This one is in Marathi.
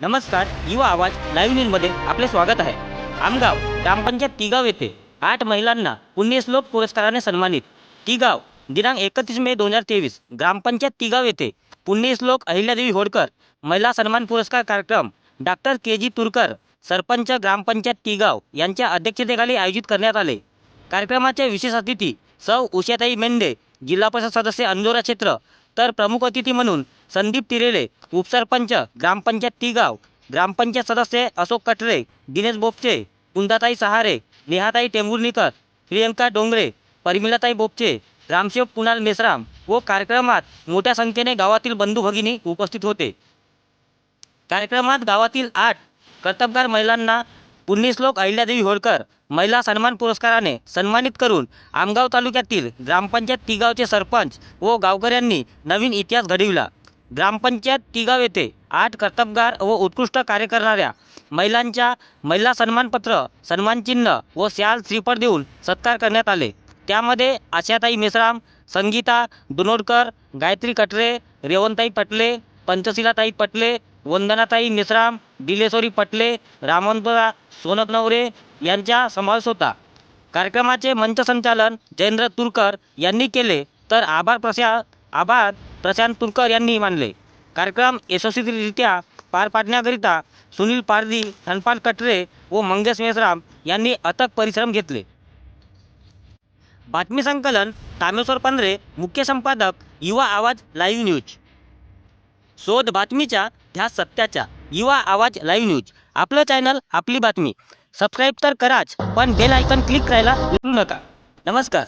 नमस्कार युवा आवाज लाईव्ह न्यूजमध्ये आपले स्वागत आहे. आमगाव ग्रामपंचायत तिगाव येथे आठ महिलांना पुण्यश्लोक पुरस्काराने सन्मानित. तिगाव दिनांक एकतीस मे दोन हजार तेवीस ग्रामपंचायत तिगाव येथे पुण्यश्लोक अहिल्यादेवी होडकर महिला सन्मान पुरस्कार कार्यक्रम डॉक्टर के जी तुरकर सरपंच ग्रामपंचायत तिगाव यांच्या अध्यक्षतेखाली आयोजित करण्यात आले. कार्यक्रमाचे विशेष अतिथी सौ उषाताई मेंढे जिल्हा परिषद सदस्य अंजोरा क्षेत्र तर प्रमुख अतिथी म्हणून संदीप तिरेले उपसरपंच ग्रामपंचायत तिगाव ग्रामपंचायत सदस्य अशोक कटरे दिनेश बोपचे कुंदाताई सहारे नेहाताई टेंभुर्णीकर प्रियंका डोंगरे परिमिलाताई बोपचे रामशेव कुणाल मेसराम व कार्यक्रमात मोठ्या संख्येने गावातील बंधू भगिनी उपस्थित होते. कार्यक्रमात गावातील आठ कर्तबगार महिलांना पुण्यश्लोक अहिल्यादेवी होळकर महिला सन्मान पुरस्काराने सन्मानित करून आमगाव तालुक्यातील ग्रामपंचायत तिगावचे सरपंच व गावकऱ्यांनी नवीन इतिहास घडविला. ग्रामपंचायत तिगाव येथे आठ कर्तबगार व उत्कृष्ट कार्य करणाऱ्या महिलांच्या महिला सन्मानपत्र सन्मानचिन्ह व शाल श्रीफळ देऊन सत्कार करण्यात आले. त्यामध्ये आशाताई मेश्राम संगीता दुनोडकर गायत्री कटरे रेवंताई पटले पंचशिलाताई पटले वंदनाताई मिश्राम दिलेश्वरी पटले रामवंतरा सोनकनवरे यांचा समावेश होता. कार्यक्रमाचे मंचसंचालन जयेंद्र तुरकर यांनी केले. तर आभार प्रशा आभार प्रशांत तुरकर यांनी मानले. कार्यक्रम यशस्वीरित्या पार पाडण्याकरिता सुनील पारदी धनपाल कटरे व मंगेश मेश्राम यांनी अथक परिश्रम घेतले. बातमी संकलन तामेश्वर पंधरे मुख्य संपादक युवा आवाज लाईव्ह न्यूज. शोध बातमीच्या ध्या सत्याच्या. युवा आवाज लाईव्ह न्यूज आपलं चॅनल आपली बातमी. सबस्क्राईब तर कराच पण बेल आयकन क्लिक करायला विसरू नका. नमस्कार.